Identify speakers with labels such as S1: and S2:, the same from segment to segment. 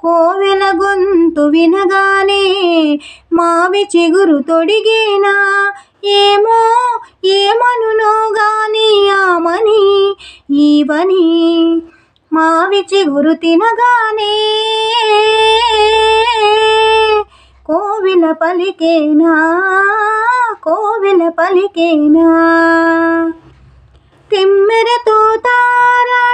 S1: కోవెల గొంతు వినగానే మావి చిగురు తొడిగేనా? ఏమో ఏమనునో గాని ఆమని ఈవని మావి చిగురు తినగానే కోవిల పలికేనా? కోవిల పలికేనా? తిమ్మెరతో తారాటలా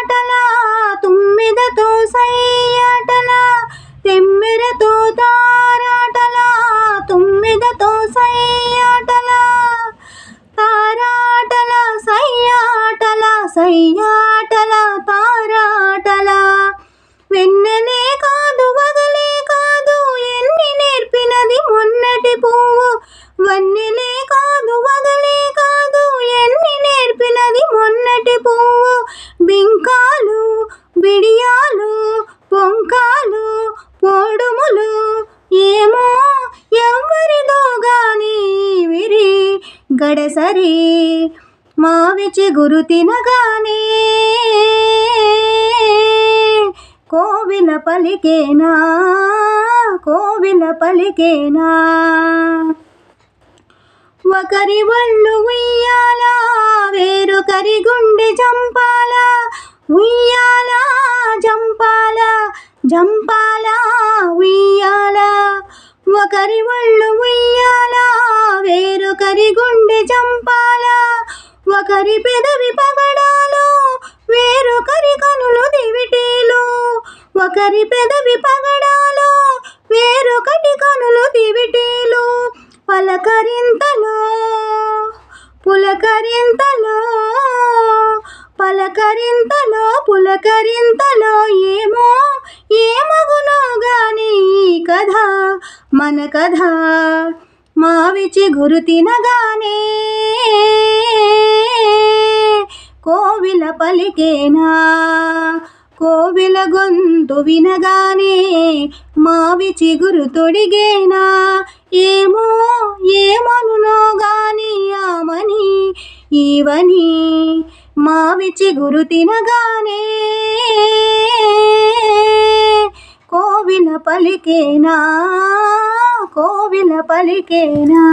S1: వన్నెలే కాదు వదిలే కాదు ఎన్ని నేర్పినది మొన్నటి పువ్వు. బింకాలు బిడియాలు పొంకాలు పొడుములు ఏమో ఎవరిదో గాని విరి గడసరి మావి చిగురు తినగానే. కోవిల పలికేనా కోవిల పలికేనా? ఒకరి ఒళ్ళు ఉయ్యాల వేరొకరి గుండె చంపాలా. ఉయ్యాల చంపాలా జంపాల ఉయ్యాల. ఒకరి ఒళ్ళు ఉయ్యాల వేరొకరి గుండె చంపాలా. ఒకరి పెదవి పగడాలు వేరొకరి కనులు దివిటీలు. ఒకరి పెదవి పగడాలు వేరొకటి కనులు దివిటీలు. పలకరింతలో పులకరింతలో పలకరింతలో పులకరింతలో ఏమో ఏమగునో గాని ఈ కథ మన కథ మావిచి గురు తినగానే కోవిల పలికేనా కోవిల గొంతు వినగానే మావి చిగురు తొడిగేనా ఏమో ఏమనునో గాని ఆమని ఈవని మావి చిగురు తినగానే కోవిల పలికేనా కోవిల పలికేనా?